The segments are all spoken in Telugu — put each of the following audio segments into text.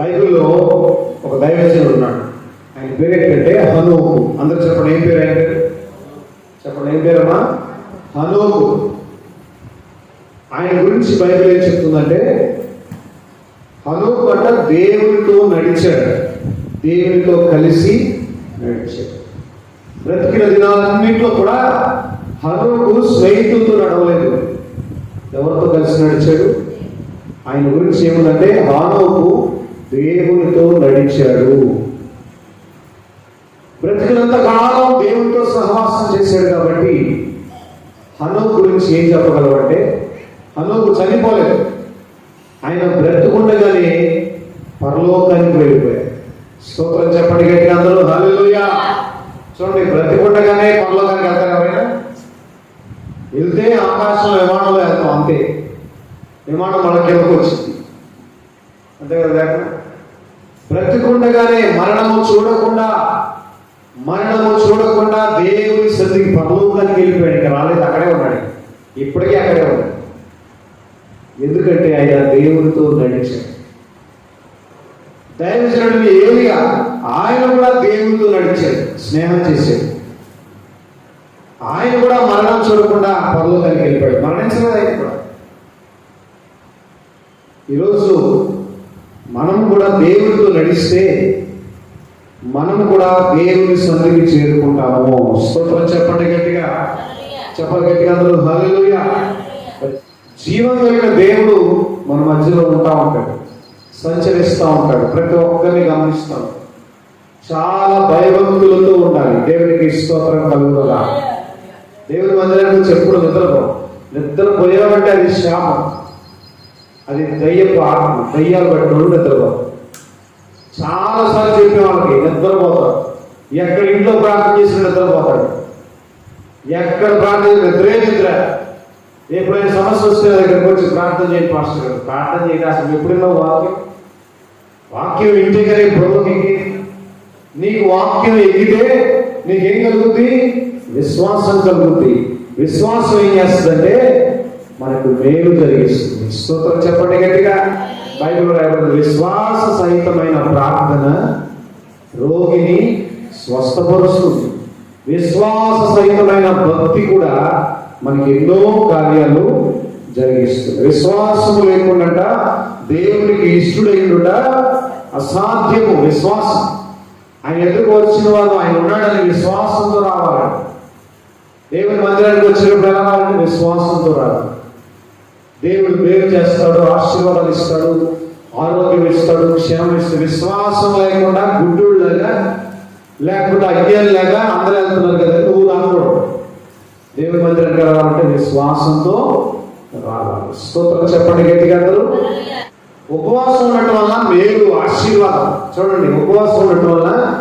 బైబిల్లో ఒక దైవజనుడు ఉన్నాడు. ఆయన పేరు ఏంటంటే హనోకు. అందరూ చెప్పండి ఏం పేరు ఆయన చెప్పండి ఏం పేరమ్మా? హనోకు. ఆయన గురించి బైబిల్ ఏం చెప్తుందంటే హనోకు అంట దేవునితో నడిచాడు. దేవునితో కలిసి నడిచాడు. బ్రతికిన దినాలన్నింటిలో కూడా హనోకు స్నేహితులతో నడవలేదు. ఎవరితో కలిసి నడిచాడు? ఆయన గురించి ఏముందంటే హానోకు దేవునితో నడిచాడు. బ్రతికినంత కాలం దేవునితో సహవాసం చేశాడు కాబట్టి హనోకు గురించి ఏం చెప్పగలవంటే హనోకు చనిపోలేదు. ఆయన బ్రతుకుండగానే పరలోకానికి వెళ్ళిపోయాడు. స్తోత్రం చెప్పండి గట్టిగా అందరూ హల్లెలూయా. చూడండి బ్రతికుండగానే పరలోకానికి వెళ్తారు ఎవరైనా వెళ్తే ఆకాశంలో విమానంలో వెళ్తాం అంతే. విమానం మన కిందకు వచ్చింది. అంతే కదా బ్రతికుండగానే మరణము చూడకుండా మరణము చూడకుండా దేవుని సన్నిధికి పరలోకానికి వెళ్ళిపోయాడు. ఇంకా రాలేదు అక్కడే ఉన్నాడు. ఇప్పటికీ అక్కడే ఉన్నాడు. ఎందుకంటే ఆయన దేవునితో నడిచాడు. దైవజనుడు ఏమిగా ఆయన కూడా దేవునితో నడిచాడు స్నేహం చేశాడు. ఆయన కూడా మరణం చూడకుండా పరలోకానికి వెళ్ళిపోయాడు. మరణించలేదు ఆయన కూడా. ఈరోజు మనం కూడా దేవుడితో నడిస్తే మనం కూడా దేవుని సన్నిధికి చేరుకుంటాము. స్తోత్రం చెప్పండి గట్టిగా. చెప్పండి గట్టిగా అందరూ. హల్లెలూయా. జీవం కలిగిన దేవుడు మన మధ్యలో ఉంటా ఉంటాడు. సంచరిస్తూ ఉంటాడు. ప్రతి ఒక్కరిని గమనిస్తాం. చాలా భయభక్తులతో ఉండాలి. దేవునికి స్తోత్రం కలుగుతుందా దేవుని మందిరానికి చెప్పుడు నిద్రపో. నిద్రపోయామంటే అది శాపం అది దయ్యపు ఆత్మ దయ్యాలు పట్టినోడు నిద్రపో చాలా చాలాసార్లు చెప్పే వాళ్ళకి నిద్రపోతాడు ఎక్కడ ఇంట్లో ప్రార్థన చేసిన నిద్రపోతాడు ఎక్కడ ప్రార్థన నిద్రే నిద్ర. ఎప్పుడైనా సమస్య వస్తే దగ్గరికి వచ్చి ప్రార్థన చేయండి మాస్టర్ గారు. ప్రార్థన చేయండి అసలు ఎప్పుడైనా వాక్యం? వాక్యం ఇంటి కానీ ప్రభుకి నీకు వాక్యం ఎక్కితే నీకేం కలుగుతుంది విశ్వాసం కలుగుతుంది విశ్వాసం ఏం చేస్తుందంటే మనకు మేలు జరిగిస్తుంది. స్తోత్రం చెప్పండి గట్టిగా. బైబిల్ విశ్వాస సహితమైన ప్రార్థన రోగిని స్వస్థపరుస్తుంది. విశ్వాస సహితమైన భక్తి కూడా మనకి ఎన్నో కార్యాలు జరిగిస్తుంది. విశ్వాసం లేకుండా దేవునికి ఇష్టడైనట అసాధ్యము. విశ్వాసం. ఆయన ఎదురుకు వచ్చిన వారు ఆయన ఉన్నాడని విశ్వాసంతో రావాలి. దేవుని మందిరానికి వచ్చినప్పుడు ఎలా రావాలంటే విశ్వాసంతో రావాలి. దేవుడు మేలు చేస్తాడు ఆశీర్వాదాలు ఇస్తాడు ఆరోగ్యం ఇస్తాడు క్షేమం ఇస్తాడు. విశ్వాసం లేకుండా గుడ్డులాగా లేకపోతే లేక అందరూ వెళ్తున్నారు కదా నువ్వు రాకూడదు దేవుని మందిరానికి రావాలంటే విశ్వాసంతో రావాలి. స్తోత్రం చెప్పండి గట్టిగా అందరూ. ఉపవాసం ఉండటం వల్ల మేలు ఆశీర్వాదం. చూడండి ఉపవాసం ఉండటం వల్ల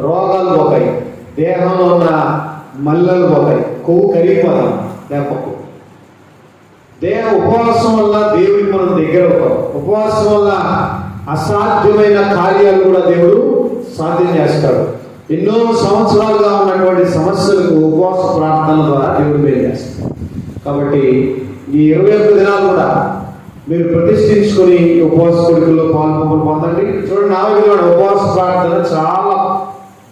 రోగాలు పోతాయి. దేహంలో ఉన్న మల్లలు పోతాయి. కొవ్వు కరిగిపోతాం దెబ్బకు. దేహ ఉపవాసం వల్ల దేవుడికి మనం దగ్గర అవుతాం ఉపవాసం వల్ల అసాధ్యమైన కార్యాలు కూడా దేవుడు సాధ్యం చేస్తాడు. ఎన్నో సంవత్సరాలుగా ఉన్నటువంటి సమస్యలకు ఉపవాస ప్రార్థన ద్వారా దేవుడు మేలు చేస్తాడు. కాబట్టి ఈ ఇరవై ఒక్క దినాలు కూడా మీరు ప్రతిష్ఠించుకొని ఉపవాస కొడుకుల్లో పాల్గొని పొందండి. చూడండి నా విలువ ఉపవాస ప్రార్థన చాలా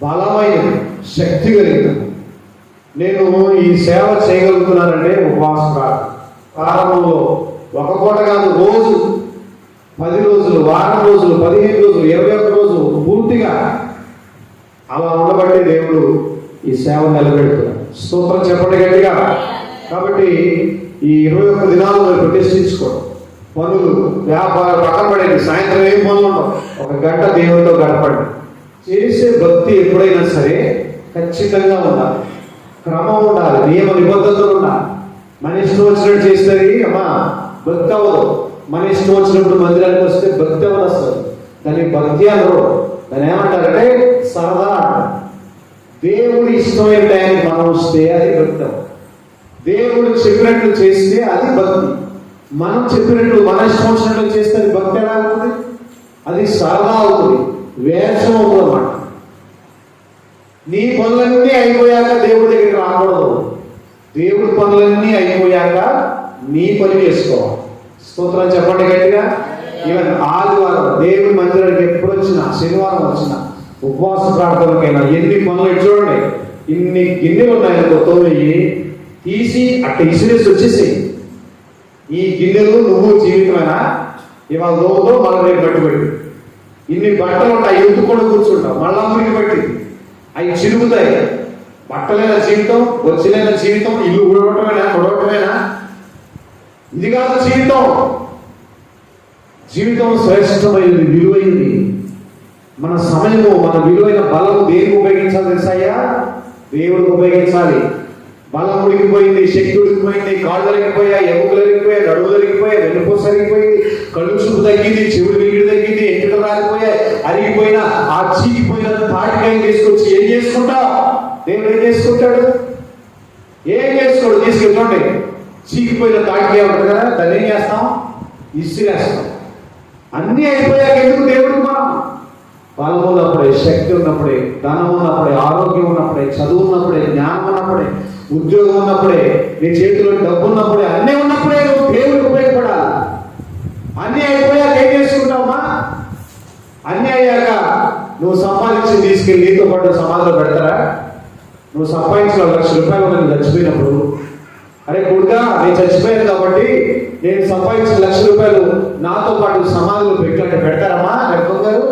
బలమైనది శక్తి కలిగిన నేను ఈ సేవ చేయగలుగుతున్నానంటే ఉపవాస ప్రార్థన. ప్రారంభంలో ఒక పూట కాదు రోజు పది రోజులు వారం రోజులు పదిహేను రోజులు ఇరవై ఒక్క రోజు పూర్తిగా అలా ఉండబట్టే దేవుడు ఈ సేవ నిలబెడుతున్నాడు. సూత్రం చెప్పండి గట్టిగా. కాబట్టి ఈ ఇరవై ఒక్క దినాలు మీరు ప్రతిష్ఠించుకోవడం పనులు వ్యాపారం పక్కన సాయంత్రం ఏం పనులు ఉండవు. ఒక గంట దేవుడితో గడపండి. చేసే భక్తి ఎప్పుడైనా సరే ఖచ్చితంగా ఉండాలి. క్రమం ఉండాలి. నియమ నిబద్ధతలు ఉండాలి. మన ఇష్టం వచ్చినట్టు చేస్తారు అమ్మా. భక్తి అవ్వదు మన ఇష్టం వచ్చినప్పుడు మందిరానికి వస్తే భక్తి అవ్వదు అసలు దాన్ని భక్తి అనరు దాన్ని ఏమంటారంటే సరదా అంటారు. దేవుడి ఇష్టమైన టైంకి మనం వస్తే అది భక్తి. దేవుడు చెప్పినట్లు చేస్తే అది భక్తి. మనం చెప్పినట్లు మన ఇష్టం వచ్చినట్లు చేస్తే అది భక్తి ఎలా అవుతుంది? అది సరదా అవుతుంది. వేషం అవుతుంది అన్నమాట. నీ పనులన్నీ అయిపోయాక దేవుడి దగ్గరికి రాకూడదు. దేవుడి పనులన్నీ అయిపోయాక నీ పని చేసుకోవాలి స్తోత్రం చెప్పండి గట్టిగా. ఈవెన్ ఆదివారం దేవుడి మందిరానికి ఎప్పుడు వచ్చినా శనివారం వచ్చినా ఉపవాస ప్రార్థనకైనా ఎన్ని పనులు చూడండి. ఇన్ని గిన్నెలు ఉన్నాయి తోమయ్యి తీసి అట్ట ఇసిరేసి వచ్చేసి ఈ గిన్నెలు నువ్వు జీవితమైనా? ఇవాళ లోపల మళ్ళీ రేపు బట్టి పెట్టి. ఇన్ని బట్టలు ఉంటాయి ఎత్తుకొని కూర్చుంటావు మళ్ళా మురికి పట్టి అవి చిరుగుతాయి పట్టలేని జీవితం వచ్చిన జీవితం ఇల్లు ఊడవటమేనా ఉడవటమేనా ఇది కాదు జీవితం. జీవితం శ్రేష్టమైనది విలువైనది. మన సమయము మన విలువైన బలము దేనికి ఉపయోగించాలి తెలుసాయా దేవుడికి ఉపయోగించాలి. బలం ఉడికిపోయింది శక్తి ఉడికిపోయింది కాళ్ళు అరిగిపోయాయి ఎముకలు అరిగిపోయాయి నడువులు అరిగిపోయాయి వెన్నుపూస అరిగిపోయింది కళ్ళు చూపు తగ్గింది చెవులు విగిడి తగ్గింది ఎంటలు రాలిపోయాయి అరిగిపోయిన ఆ చీకిపోయిన తాటికాయలు తీసుకొచ్చి ఏం చేసుకుంటావు దేవుడు ఏం చేసుకుంటాడు? ఏం చేసుకోడు? తీసుకెళ్ళండి చీకిపోయిన తాటికాయ ఉంటుంది కదా దాన్ని ఏం చేస్తాం? ఇసిరేస్తాం. అన్నీ అయిపోయాక ఎందుకు దేవుడికి మనం? బలం ఉన్నప్పుడే శక్తి ఉన్నప్పుడే ధనం ఉన్నప్పుడే ఆరోగ్యం ఉన్నప్పుడే చదువు ఉన్నప్పుడే జ్ఞానం ఉన్నప్పుడే ఉద్యోగం ఉన్నప్పుడే నీ చేతిలో డబ్బు ఉన్నప్పుడే అన్నీ ఉన్నప్పుడే నువ్వు దేవుడికి ఉపయోగపడాలి. అన్నీ అయిపోయాక ఏం చేసుకుంటావమ్మా? అన్నీ అయ్యాక నువ్వు సంపాదించి తీసుకెళ్ళి నీతో పాటు సమాధిలో పెడతారా? నువ్వు సంపాదించిన లక్ష రూపాయలు నేను చచ్చిపోయినప్పుడు అరే కొడుకా నేను చచ్చిపోయాను కాబట్టి నేను సంపాదించిన లక్ష రూపాయలు నాతో పాటు సమాధులు పెట్టాలంటే పెడతారమ్మా పెట్టుకోగారు